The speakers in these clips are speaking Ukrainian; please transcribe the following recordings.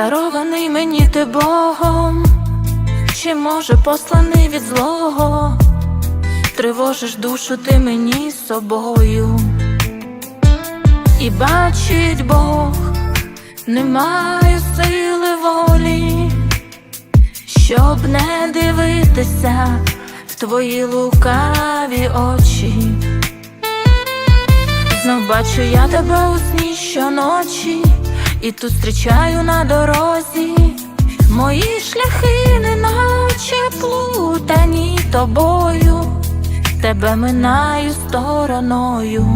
Дарований мені ти Богом, чи може посланий від злого, тривожиш душу ти мені собою, і бачить Бог, не маю сили волі, щоб не дивитися в твої лукаві очі. Знов бачу я тебе у сні щоночі, і тут зустрічаю на дорозі. Мої шляхи неначе плутані тобою, тебе минаю стороною.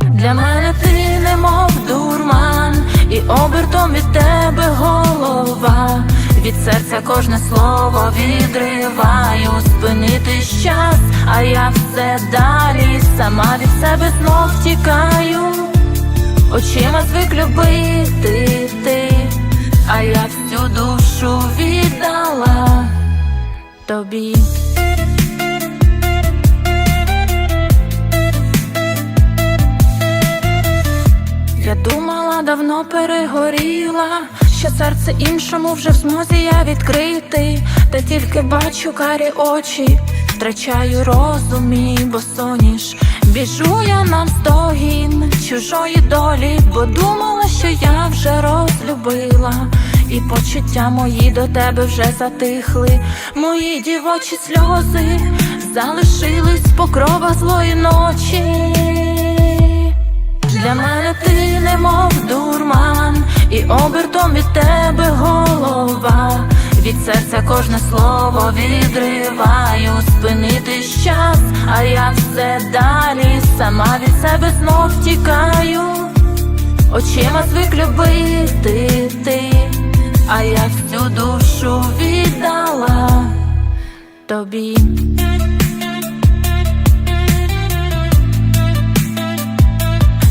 Для мене ти немов дурман, і обертом від тебе голова. Від серця кожне слово відриваю, спинити час, а я все далі, сама від себе знов тікаю, очима звик любити тобі. Я думала, давно перегоріла, що серце іншому вже в змозі я відкрити, та тільки бачу карі очі, втрачаю розум і босоніж. Біжу я навздогін чужої долі, бо думала, що я вже розлюбила, і почуття мої до тебе вже затихли, мої дівочі сльози залишились покрова злої ночі. Для мене ти немов дурман, і обертом від тебе голова. Від серця кожне слово відриваю, спинити час, а я все далі, сама від себе знов тікаю, очима звик любити я всю душу віддала тобі.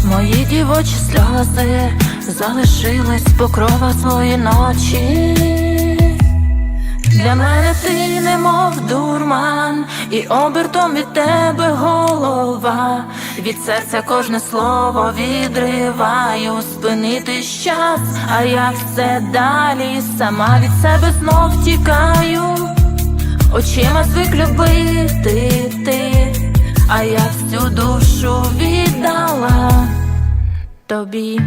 Мої дівочі сльози залишились покрова свої ночі. Для мене ти немов дурман, і обертом від тебе голова. Від серця кожне слово відриваю, спинити час, а я все далі, сама від себе знов тікаю, очима звик любити ти, а я всю душу віддала тобі.